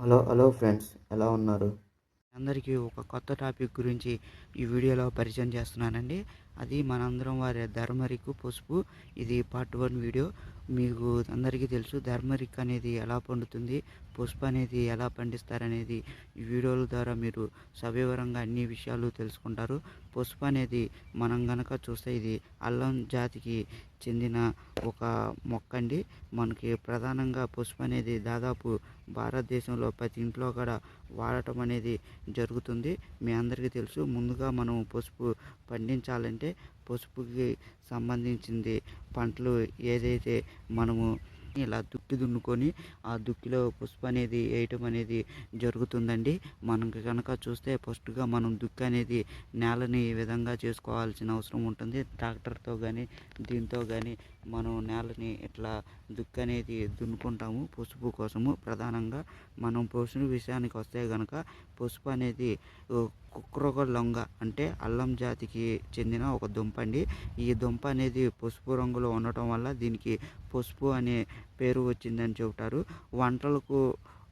Hello hello friends ఎలా ఉన్నారు? అందరికీ ఒక కొత్త టాపిక్ గురించి ఈ వీడియోలో పరిచయం చేస్తున్నానండి. అది మనందరం వారి ధర్మరిక్ పసుపు. ఇది పార్ట్ వన్ వీడియో. మీకు అందరికీ తెలుసు ధర్మరిక్ అనేది ఎలా పండుతుంది పసుపు అనేది ఎలా పండిస్తారనేది. ఈ వీడియోల ద్వారా మీరు సవివరంగా అన్ని విషయాలు తెలుసుకుంటారు. పసుపు అనేది మనం గనక చూస్తే ఇది అల్లం జాతికి చెందిన ఒక మొక్క అండి. మనకి ప్రధానంగా పసుపు అనేది దాదాపు భారతదేశంలో ప్రతి ఇంట్లో కూడా వాడటం అనేది జరుగుతుంది. మీ అందరికీ తెలుసు. ముందుగా మనం పసుపు పండించాలంటే పసుపుకి సంబంధించింది పంటలు ఏదైతే మనము ఇలా దుక్కి దున్నుకొని ఆ దుక్కిలో పసుపు అనేది వేయటం అనేది జరుగుతుందండి. మనం కనుక చూస్తే ఫస్ట్గా మనం దుక్కి అనేది నేలని ఈ విధంగా చేసుకోవాల్సిన అవసరం ఉంటుంది. ట్రాక్టర్తో కానీ దీంతో కానీ మనం నేలని ఇట్లా దుక్కి అనేది దున్నుకుంటాము. పసుపు కోసము ప్రధానంగా మనం పసుపు విషయానికి వస్తే కనుక పసుపు అనేది కుక్రొక లొంగ అంటే అల్లం జాతికి చెందిన ఒక దుంప అండి ఈ దుంప అనేది పసుపు రంగులో ఉండటం వల్ల దీనికి పసుపు అనే పేరు వచ్చిందని చెబుతారు. వంటలకు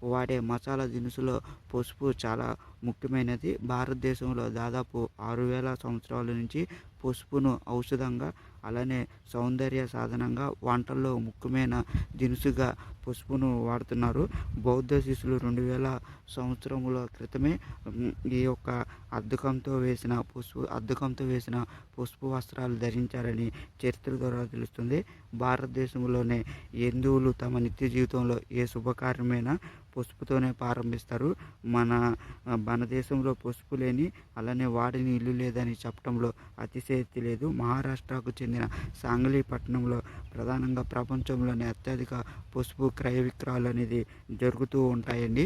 వాడే మసాలా దినుసులో పసుపు చాలా ముఖ్యమైనది. భారతదేశంలో దాదాపు ఆరు వేల సంవత్సరాల నుంచి పసుపును ఔషధంగా అలానే సౌందర్య సాధనంగా వంటల్లో ముఖ్యమైన దినుసుగా పసుపును వాడుతున్నారు. బౌద్ధ శిష్యులు రెండు వేల సంవత్సరముల క్రితమే ఈ యొక్క అద్దకంతో వేసిన పసుపు అద్దకంతో వేసిన పసుపు వస్త్రాలు ధరించారని చరిత్ర ద్వారా తెలుస్తుంది. భారతదేశంలోనే హిందువులు తమ నిత్య జీవితంలో ఏ శుభకార్యమైనా పసుపుతోనే ప్రారంభిస్తారు. మన మన దేశంలో పసుపు లేని అలానే వాడిని ఇల్లు లేదని చెప్పడంలో అతి అతిశయక్తి లేదు మహారాష్ట్రకు చెందిన సాంగ్లీ పట్టణంలో ప్రధానంగా ప్రపంచంలోనే అత్యధిక పసుపు క్రయ విక్రయాలు అనేది జరుగుతూ ఉంటాయండి.